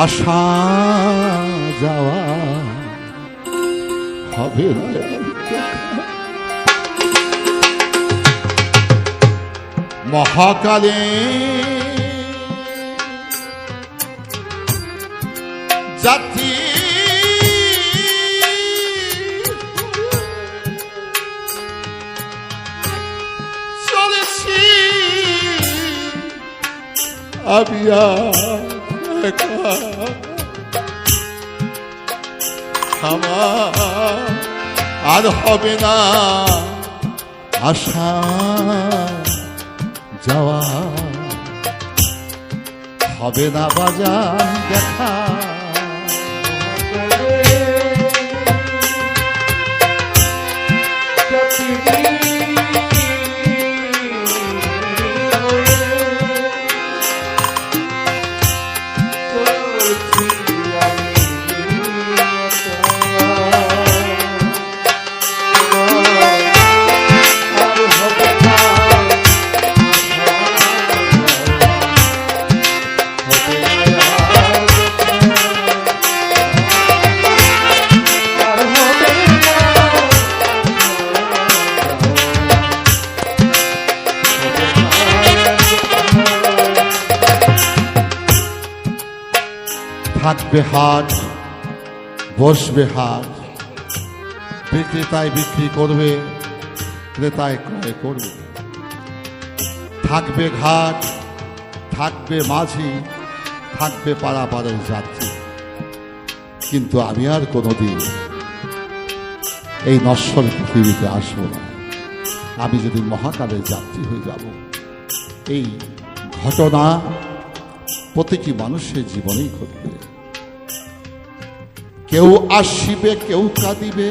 আসা যাওয়া হবে মহাকালে জাতি চলেছি। আমি আর হবে না আশা যাওয়া। হবে না বাজার দেখা। থাকবে হাট বসবে হাট বিক্রেতায় বিক্রি করবে ক্রেতায় ক্রয় করবে। থাকবে ঘাট, থাকবে মাঝি, থাকবে পাড়াপাড়ের যাত্রী। কিন্তু আমি আর কোনোদিন এই নশ্বর পৃথিবীতে আসব না। আমি যদি মহাকালের যাত্রী হয়ে যাব, এই ঘটনা প্রতিটি মানুষের জীবনেই ঘটবে। কেউ আসিবে, কেউ কাঁদিবে,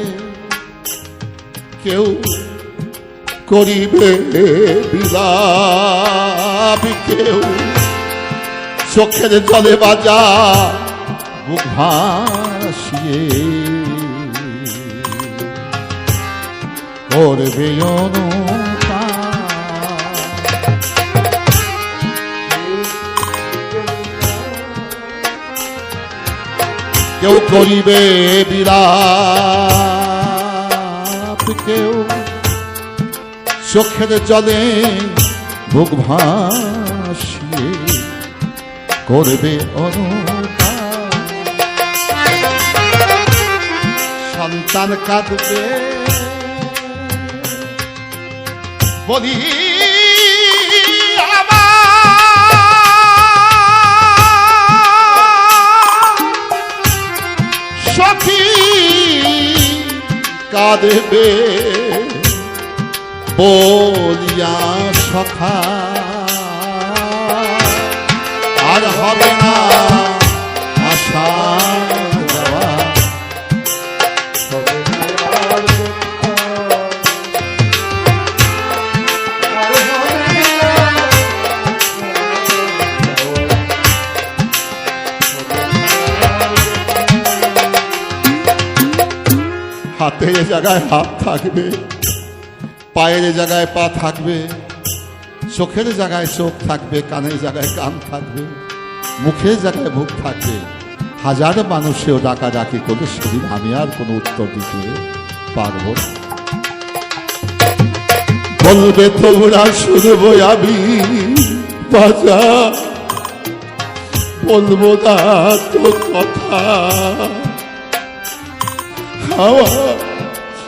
কেউ করিবে বিলাপ, কেউ চোখের জলে বাজা বুক ভাসিয়ে করবে অনুতাপ। কেউ করিবে বিলাপ কেউ চোখের জলে বুক ভাসিয়ে করবে। সন্তান কাঁদবে বলি আমার সখী কাঁদবে বলিয়া সখা আর হবে হাতের জায়গায় হাত থাকবে, পায়ের জায়গায় পা থাকবে, চোখের জায়গায় চোখ থাকবে, কানের জায়গায় কান থাকবে, মুখের জায়গায় মুখ থাকবে। হাজার মানুষেও ডাকাডাকি করে সেদিন আমি আর কোনো উত্তর দিতে পারব। বলবে তোমরা শুনব আমি, বাজা। বলব না তো কথা। আমার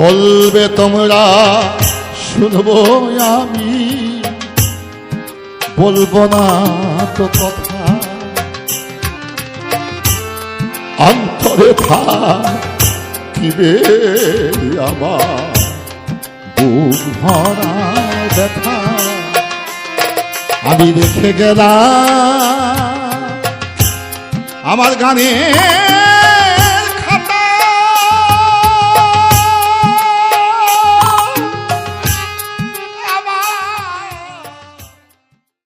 বলবে তোমরা, শুনব আমি। বলব না তো কথা। অন্তরে থাকিবে আমার? বুক ভরা ব্যথা। আমি রেখে গেলাম, আমার গানে